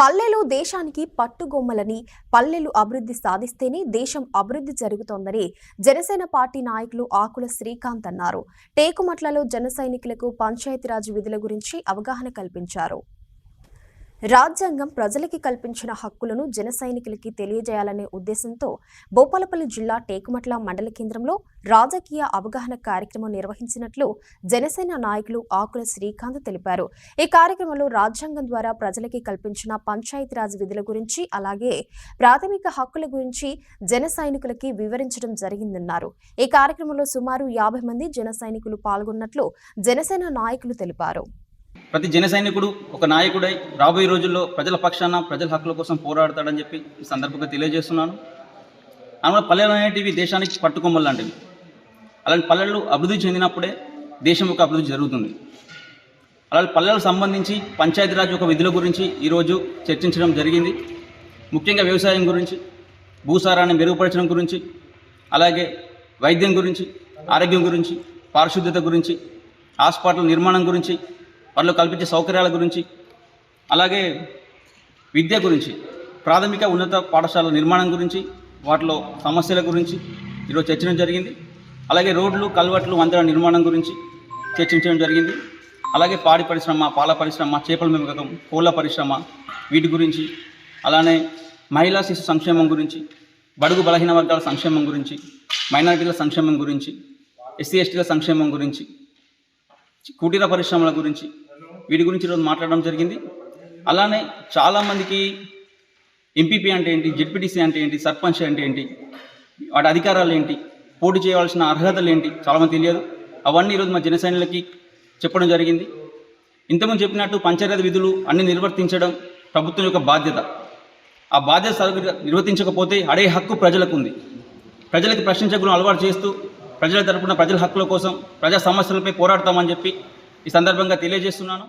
పల్లెలు దేశానికి పట్టుగొమ్మలని పల్లెలు అభివృద్ధి సాధిస్తేనే దేశం అభివృద్ధి జరుగుతోందని జనసేన పార్టీ నాయకులు ఆకుల శ్రీకాంత్ అన్నారు. టేకుమట్లలో జన సైనికులకు పంచాయతీరాజ్ విధుల గురించి అవగాహన కల్పించారు. రాజ్యాంగం ప్రజలకి కల్పించిన హక్కులను జన సైనికులకి తెలియజేయాలనే ఉద్దేశంతో భూపాలపల్లి జిల్లా టేకుమట్ల మండల కేంద్రంలో రాజకీయ అవగాహన కార్యక్రమం నిర్వహించినట్లు జనసేన నాయకులు ఆకుల శ్రీకాంత్ తెలిపారు. ఈ కార్యక్రమంలో రాజ్యాంగం ద్వారా ప్రజలకి కల్పించిన పంచాయతీరాజ్ విధుల గురించి అలాగే ప్రాథమిక హక్కుల గురించి జన సైనికులకి వివరించడం జరిగిందన్నారు. ఈ కార్యక్రమంలో సుమారు యాభై మంది జన సైనికులు పాల్గొన్నట్లు జనసేన నాయకులు తెలిపారు. ప్రతి జన సైనికుడు ఒక నాయకుడై రాబోయే రోజుల్లో ప్రజల పక్షాన ప్రజల హక్కుల కోసం పోరాడతాడని చెప్పి ఈ సందర్భంగా తెలియజేస్తున్నాను. అందువల్ల పల్లెలు అనేటివి దేశానికి పట్టుకొమ్మలు లాంటివి. అలాంటి పల్లెలు అభివృద్ధి చెందినప్పుడే దేశం యొక్క అభివృద్ధి జరుగుతుంది. అలాంటి పల్లెలకు సంబంధించి పంచాయతీరాజ్ యొక్క విధుల గురించి ఈరోజు చర్చించడం జరిగింది. ముఖ్యంగా వ్యవసాయం గురించి భూసారాన్ని మెరుగుపరచడం గురించి అలాగే వైద్యం గురించి ఆరోగ్యం గురించి పారిశుద్ధ్యత గురించి హాస్పిటల్ నిర్మాణం గురించి వారిలో కల్పించే సౌకర్యాల గురించి అలాగే విద్య గురించి ప్రాథమిక ఉన్నత పాఠశాల నిర్మాణం గురించి వాటిలో సమస్యల గురించి ఈరోజు చర్చించడం జరిగింది. అలాగే రోడ్లు కల్వర్ట్లు వంతెన నిర్మాణం గురించి చర్చించడం జరిగింది. అలాగే పాడి పరిశ్రమ పాల పరిశ్రమ చేపల పెంపకం కోళ్ళ పరిశ్రమ వీటి గురించి అలానే మహిళా శిశు సంక్షేమం గురించి బడుగు బలహీన వర్గాల సంక్షేమం గురించి మైనారిటీల సంక్షేమం గురించి ఎస్సీ ఎస్టీల సంక్షేమం గురించి కుటీర పరిశ్రమల గురించి వీటి గురించి ఈరోజు మాట్లాడడం జరిగింది. అలానే చాలామందికి ఎంపీపీ అంటే ఏంటి జెడ్పీటీసీ అంటే ఏంటి సర్పంచ్ అంటే ఏంటి వాటి అధికారాలు ఏంటి పోటీ చేయవలసిన అర్హతలు ఏంటి చాలామంది తెలియదు. అవన్నీ ఈరోజు మా జనసైనికులకి చెప్పడం జరిగింది. ఇంతకుముందు చెప్పినట్టు పంచాయతీ విధులు అన్ని నిర్వర్తించడం ప్రభుత్వం యొక్క బాధ్యత. ఆ బాధ్యత సరిగ్గా నిర్వర్తించకపోతే అడే హక్కు ప్రజలకు ఉంది ప్రజలకు ప్రశ్నించకుండా అలవాటు చేస్తూ ప్రజల తరపున ప్రజల హక్కుల కోసం ప్రజా సమస్యలపై పోరాడతామని చెప్పి ఈ సందర్భంగా తెలియజేస్తున్నాను.